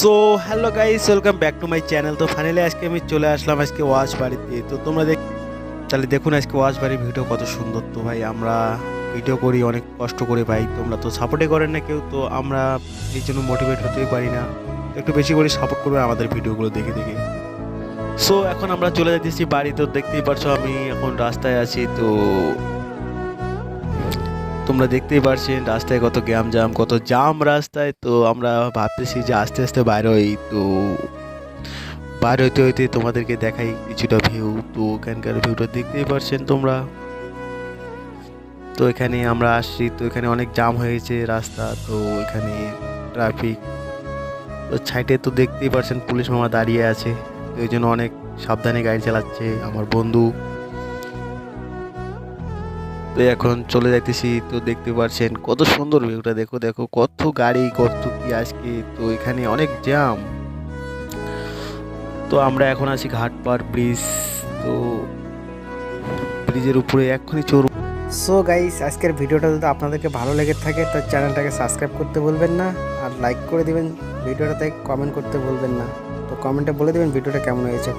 So hello guys welcome back to my channel তো finally আজকে আমি চলে আসলাম, আজকে ওয়াজ বাড়িতে। তো তোমরা দেখ তাহলে দেখুন আজকে ওয়াজ বাড়ির ভিডিও কত সুন্দর। তো ভাই, আমরা ভিডিও করি, অনেক কষ্ট করে ভাই। তোমরা তো সাপোর্টই করেন না কেউ, তো আমরা এই জন্য মোটিভেট হতেই পারি না। একটু বেশি করে সাপোর্ট করবে আমাদের ভিডিওগুলো দেখে দেখে। সো এখন আমরা চলে যাচ্ছি বাড়ি। তো দেখতেই পারছ আমি এখন রাস্তায় আছি, তো তোমরা দেখতেই পারছেন, রাস্তায় কত গ্যাম জাম কত জাম রাস্তায়। তো আমরা ভাবতেছি যে আস্তে আস্তে বাইরে হই। তো বাইরে হইতে হইতে তোমাদেরকে দেখাই কিছুটা ভিউ তো এখানকার ভিউটা দেখতেই পারছেন তোমরা। তো এখানে আমরা আসছি। তো এখানে অনেক জাম হয়েছে রাস্তা। তো এখানে ট্রাফিক তো সাইডে তো দেখতেই পারছেন পুলিশ মামা দাঁড়িয়ে আছে। তো এই জন্য অনেক সাবধানে গাড়ি চালাচ্ছে আমার বন্ধু। তো এখন চলে যাইতেছি, তো দেখতে পাচ্ছেন কত সুন্দর ভিউটা দেখো দেখো, কত গাড়ি, কত কি আজকে। তো এখানে অনেক জ্যাম তো আমরা এখন আছি ঘাটপাড় ব্রিজ তো ব্রিজের উপরে এক্ষুনি চোর সো গাইস আজকের ভিডিওটা যদি আপনাদেরকে ভালো লেগে থাকে, তো চ্যানেলটাকে সাবস্ক্রাইব করতে ভুলবেন না। আর লাইক করে দিবেন ভিডিওটাতে কমেন্ট করতে ভুলবেন না। তো কমেন্টে বলে দিবেন ভিডিওটা কেমন হয়েছে।